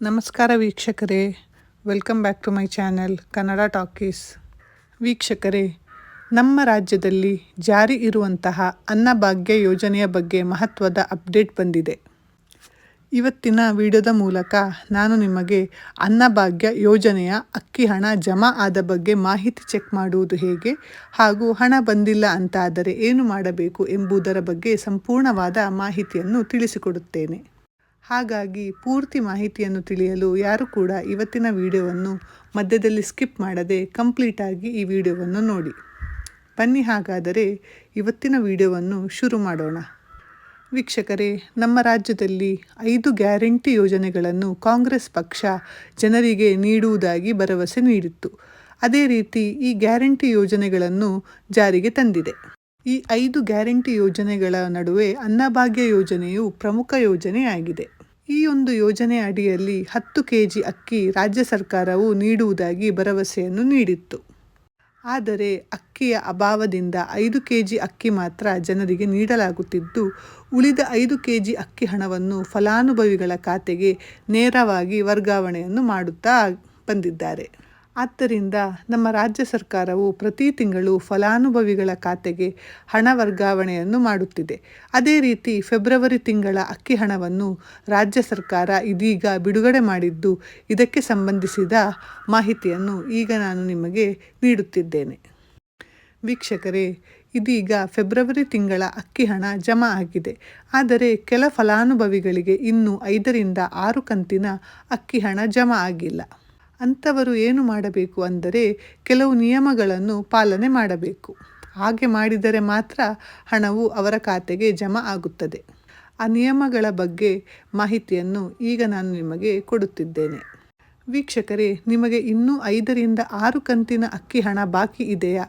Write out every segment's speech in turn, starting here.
ನಮಸ್ಕಾರ ವೀಕ್ಷಕರೇ. Welcome back to my channel Kannada talkies ವೀಕ್ಷಕರೇ, ನಮ್ಮ ರಾಜ್ಯದಲ್ಲಿ ಜಾರಿ ಇರುವಂತಹ ಅನ್ನಭಾಗ್ಯ ಯೋಜನೆಯ ಬಗ್ಗೆ ಮಹತ್ವದ ಅಪ್ಡೇಟ್ ಬಂದಿದೆ. ಇವತ್ತಿನ ವಿಡಿಯೋದ ಮೂಲಕ ನಾನು ನಿಮಗೆ ಅನ್ನಭಾಗ್ಯ ಯೋಜನೆಯ ಅಕ್ಕಿ ಹಣ ಜಮಾ ಆದ ಬಗ್ಗೆ ಮಾಹಿತಿ ಚೆಕ್ ಮಾಡುವುದು ಹೇಗೆ ಹಾಗೂ ಹಣ ಬಂದಿಲ್ಲ ಅಂತಾದರೆ ಏನು ಮಾಡಬೇಕು ಎಂಬುದರ ಬಗ್ಗೆ ಸಂಪೂರ್ಣವಾದ ಮಾಹಿತಿಯನ್ನು ತಿಳಿಸಿಕೊಡುತ್ತೇನೆ. ಹಾಗಾಗಿ ಪೂರ್ತಿ ಮಾಹಿತಿಯನ್ನು ತಿಳಿಯಲು ಯಾರು ಕೂಡ ಇವತ್ತಿನ ವಿಡಿಯೋವನ್ನು ಮಧ್ಯದಲ್ಲಿ ಸ್ಕಿಪ್ ಮಾಡದೆ ಕಂಪ್ಲೀಟಾಗಿ ಈ ವಿಡಿಯೋವನ್ನು ನೋಡಿ. ಬನ್ನಿ ಹಾಗಾದರೆ ಇವತ್ತಿನ ವಿಡಿಯೋವನ್ನು ಶುರು ಮಾಡೋಣ. ವೀಕ್ಷಕರೇ, ನಮ್ಮ ರಾಜ್ಯದಲ್ಲಿ ಐದು ಗ್ಯಾರಂಟಿ ಯೋಜನೆಗಳನ್ನು ಕಾಂಗ್ರೆಸ್ ಪಕ್ಷ ಜನರಿಗೆ ನೀಡುವುದಾಗಿ ಭರವಸೆ ನೀಡಿತ್ತು. ಅದೇ ರೀತಿ ಈ ಗ್ಯಾರಂಟಿ ಯೋಜನೆಗಳನ್ನು ಜಾರಿಗೆ ತಂದಿದೆ. ಈ ಐದು ಗ್ಯಾರಂಟಿ ಯೋಜನೆಗಳ ನಡುವೆ ಅನ್ನಭಾಗ್ಯ ಯೋಜನೆಯು ಪ್ರಮುಖ ಯೋಜನೆಯಾಗಿದೆ. ಈ ಒಂದು ಯೋಜನೆ ಅಡಿಯಲ್ಲಿ ಹತ್ತು ಕೆ ಜಿ ಅಕ್ಕಿ ರಾಜ್ಯ ಸರ್ಕಾರವು ನೀಡುವುದಾಗಿ ಭರವಸೆಯನ್ನು ನೀಡಿತ್ತು. ಆದರೆ ಅಕ್ಕಿಯ ಅಭಾವದಿಂದ ಐದು ಕೆ ಜಿ ಅಕ್ಕಿ ಮಾತ್ರ ಜನರಿಗೆ ನೀಡಲಾಗುತ್ತಿದ್ದು, ಉಳಿದ ಐದು ಕೆ ಜಿ ಅಕ್ಕಿ ಹಣವನ್ನು ಫಲಾನುಭವಿಗಳ ಖಾತೆಗೆ ನೇರವಾಗಿ ವರ್ಗಾವಣೆಯನ್ನು ಮಾಡುತ್ತಾ ಬಂದಿದ್ದಾರೆ. ಆದ್ದರಿಂದ ನಮ್ಮ ರಾಜ್ಯ ಸರ್ಕಾರವು ಪ್ರತಿ ತಿಂಗಳು ಫಲಾನುಭವಿಗಳ ಖಾತೆಗೆ ಹಣ ವರ್ಗಾವಣೆಯನ್ನು ಮಾಡುತ್ತಿದೆ. ಅದೇ ರೀತಿ ಫೆಬ್ರವರಿ ತಿಂಗಳ ಅಕ್ಕಿ ಹಣವನ್ನು ರಾಜ್ಯ ಸರ್ಕಾರ ಇದೀಗ ಬಿಡುಗಡೆ ಮಾಡಿದ್ದು, ಇದಕ್ಕೆ ಸಂಬಂಧಿಸಿದ ಮಾಹಿತಿಯನ್ನು ಈಗ ನಾನು ನಿಮಗೆ ನೀಡುತ್ತಿದ್ದೇನೆ. ವೀಕ್ಷಕರೇ, ಇದೀಗ ಫೆಬ್ರವರಿ ತಿಂಗಳ ಅಕ್ಕಿ ಹಣ ಜಮಾ ಆಗಿದೆ. ಆದರೆ ಕೆಲ ಫಲಾನುಭವಿಗಳಿಗೆ ಇನ್ನೂ ಐದರಿಂದ ಆರು ಕಂತಿನ ಅಕ್ಕಿ ಹಣ ಜಮಾ ಆಗಿಲ್ಲ. ಅಂಥವರು ಏನು ಮಾಡಬೇಕು ಅಂದರೆ ಕೆಲವು ನಿಯಮಗಳನ್ನು ಪಾಲನೆ ಮಾಡಬೇಕು. ಹಾಗೆ ಮಾಡಿದರೆ ಮಾತ್ರ ಹಣವು ಅವರ ಖಾತೆಗೆ ಜಮಾ ಆಗುತ್ತದೆ. ಆ ನಿಯಮಗಳ ಬಗ್ಗೆ ಮಾಹಿತಿಯನ್ನು ಈಗ ನಾನು ನಿಮಗೆ ಕೊಡುತ್ತಿದ್ದೇನೆ. ವೀಕ್ಷಕರೇ, ನಿಮಗೆ ಇನ್ನೂ ಐದರಿಂದ ಆರು ಕಂತಿನ ಅಕ್ಕಿ ಹಣ ಬಾಕಿ ಇದೆಯಾ?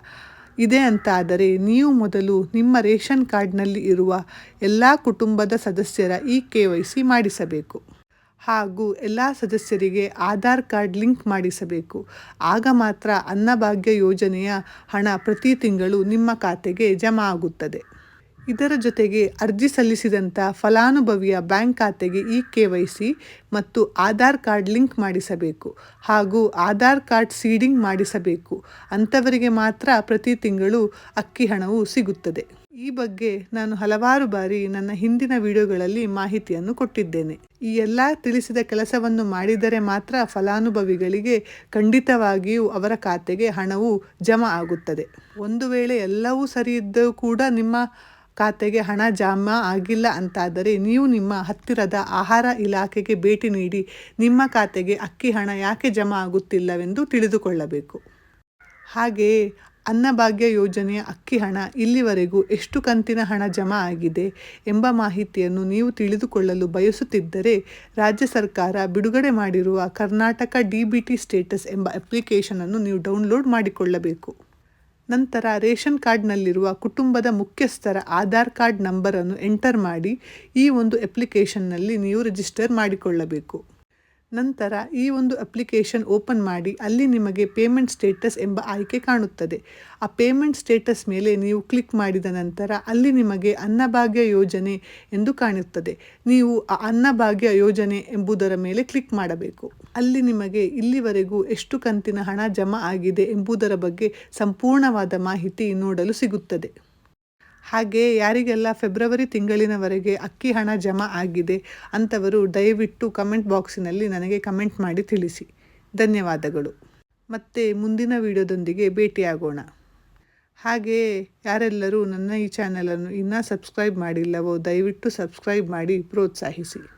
ಇದೆ ಅಂತಾದರೆ ನೀವು ಮೊದಲು ನಿಮ್ಮ ರೇಷನ್ ಕಾರ್ಡ್ನಲ್ಲಿ ಇರುವ ಎಲ್ಲ ಕುಟುಂಬದ ಸದಸ್ಯರ ಈ ಕೆ ವೈ ಸಿ ಮಾಡಿಸಬೇಕು. ಹಾಗೂ ಎಲ್ಲ ಸದಸ್ಯರಿಗೆ ಆಧಾರ್ ಕಾರ್ಡ್ ಲಿಂಕ್ ಮಾಡಿಸಬೇಕು. ಆಗ ಮಾತ್ರ ಅನ್ನಭಾಗ್ಯ ಯೋಜನೆಯ ಹಣ ಪ್ರತಿ ತಿಂಗಳು ನಿಮ್ಮ ಖಾತೆಗೆ ಜಮಾ ಆಗುತ್ತದೆ. ಇದರ ಜೊತೆಗೆ ಅರ್ಜಿ ಸಲ್ಲಿಸಿದಂಥ ಫಲಾನುಭವಿಯ ಬ್ಯಾಂಕ್ ಖಾತೆಗೆ ಇ ಕೆ ವೈ ಸಿ ಮತ್ತು ಆಧಾರ್ ಕಾರ್ಡ್ ಲಿಂಕ್ ಮಾಡಿಸಬೇಕು ಹಾಗೂ ಆಧಾರ್ ಕಾರ್ಡ್ ಸೀಡಿಂಗ್ ಮಾಡಿಸಬೇಕು. ಅಂಥವರಿಗೆ ಮಾತ್ರ ಪ್ರತಿ ತಿಂಗಳು ಅಕ್ಕಿ ಹಣವು ಸಿಗುತ್ತದೆ. ಈ ಬಗ್ಗೆ ನಾನು ಹಲವಾರು ಬಾರಿ ನನ್ನ ಹಿಂದಿನ ವಿಡಿಯೋಗಳಲ್ಲಿ ಮಾಹಿತಿಯನ್ನು ಕೊಟ್ಟಿದ್ದೇನೆ. ಈ ಎಲ್ಲ ತಿಳಿಸಿದ ಕೆಲಸವನ್ನು ಮಾಡಿದರೆ ಮಾತ್ರ ಫಲಾನುಭವಿಗಳಿಗೆ ಖಂಡಿತವಾಗಿಯೂ ಅವರ ಖಾತೆಗೆ ಹಣವು ಜಮಾ ಆಗುತ್ತದೆ. ಒಂದು ವೇಳೆ ಎಲ್ಲವೂ ಸರಿ ಕೂಡ ನಿಮ್ಮ ಖಾತೆಗೆ ಹಣ ಜಮಾ ಆಗಿಲ್ಲ ಅಂತಾದರೆ ನೀವು ನಿಮ್ಮ ಹತ್ತಿರದ ಆಹಾರ ಇಲಾಖೆಗೆ ಭೇಟಿ ನೀಡಿ ನಿಮ್ಮ ಖಾತೆಗೆ ಅಕ್ಕಿ ಹಣ ಯಾಕೆ ಜಮಾ ಆಗುತ್ತಿಲ್ಲವೆಂದು ತಿಳಿದುಕೊಳ್ಳಬೇಕು. ಹಾಗೆಯೇ ಅನ್ನಭಾಗ್ಯ ಯೋಜನೆಯ ಅಕ್ಕಿ ಹಣ ಇಲ್ಲಿವರೆಗೂ ಎಷ್ಟು ಕಂತಿನ ಹಣ ಜಮಾ ಆಗಿದೆ ಎಂಬ ಮಾಹಿತಿಯನ್ನು ನೀವು ತಿಳಿದುಕೊಳ್ಳಲು ಬಯಸುತ್ತಿದ್ದರೆ ರಾಜ್ಯ ಸರ್ಕಾರ ಬಿಡುಗಡೆ ಮಾಡಿರುವ Karnataka D B T status ಎಂಬ ಅಪ್ಲಿಕೇಶನನ್ನು ನೀವು ಡೌನ್ಲೋಡ್ ಮಾಡಿಕೊಳ್ಳಬೇಕು. ನಂತರ ರೇಷನ್ ಕಾರ್ಡ್ನಲ್ಲಿರುವ ಕುಟುಂಬದ ಮುಖ್ಯಸ್ಥರ ಆಧಾರ್ ಕಾರ್ಡ್ ನಂಬರನ್ನು ಎಂಟರ್ ಮಾಡಿ ಈ ಒಂದು ಅಪ್ಲಿಕೇಶನ್ನಲ್ಲಿ ನೀವು ರಿಜಿಸ್ಟರ್ ಮಾಡಿಕೊಳ್ಳಬೇಕು. ನಂತರ ಈ ಒಂದು ಅಪ್ಲಿಕೇಶನ್ ಓಪನ್ ಮಾಡಿ ಅಲ್ಲಿ ನಿಮಗೆ ಪೇಮೆಂಟ್ ಸ್ಟೇಟಸ್ ಎಂಬ ಆಯ್ಕೆ ಕಾಣುತ್ತದೆ. ಆ ಪೇಮೆಂಟ್ ಸ್ಟೇಟಸ್ ಮೇಲೆ ನೀವು ಕ್ಲಿಕ್ ಮಾಡಿದ ನಂತರ ಅಲ್ಲಿ ನಿಮಗೆ ಅನ್ನಭಾಗ್ಯ ಯೋಜನೆ ಎಂದು ಕಾಣುತ್ತದೆ. ನೀವು ಆ ಅನ್ನಭಾಗ್ಯ ಯೋಜನೆ ಎಂಬುದರ ಮೇಲೆ ಕ್ಲಿಕ್ ಮಾಡಬೇಕು. ಅಲ್ಲಿ ನಿಮಗೆ ಇಲ್ಲಿವರೆಗೂ ಎಷ್ಟು ಕಂತಿನ ಹಣ ಜಮಾ ಆಗಿದೆ ಎಂಬುದರ ಬಗ್ಗೆ ಸಂಪೂರ್ಣವಾದ ಮಾಹಿತಿ ನೋಡಲು ಸಿಗುತ್ತದೆ. ಹಾಗೆ ಯಾರಿಗೆಲ್ಲ ಫೆಬ್ರವರಿ ತಿಂಗಳಿನವರೆಗೆ ಅಕ್ಕಿ ಹಣ ಜಮಾ ಆಗಿದೆ ಅಂಥವರು ದಯವಿಟ್ಟು ಕಮೆಂಟ್ ಬಾಕ್ಸಿನಲ್ಲಿ ನನಗೆ ಕಮೆಂಟ್ ಮಾಡಿ ತಿಳಿಸಿ. ಧನ್ಯವಾದಗಳು. ಮತ್ತೆ ಮುಂದಿನ ವಿಡಿಯೋದೊಂದಿಗೆ ಭೇಟಿಯಾಗೋಣ. ಹಾಗೆಯೇ ಯಾರೆಲ್ಲರೂ ನನ್ನ ಈ ಚಾನಲನ್ನು ಇನ್ನೂ ಸಬ್ಸ್ಕ್ರೈಬ್ ಮಾಡಿಲ್ಲವೋ ದಯವಿಟ್ಟು ಸಬ್ಸ್ಕ್ರೈಬ್ ಮಾಡಿ ಪ್ರೋತ್ಸಾಹಿಸಿ.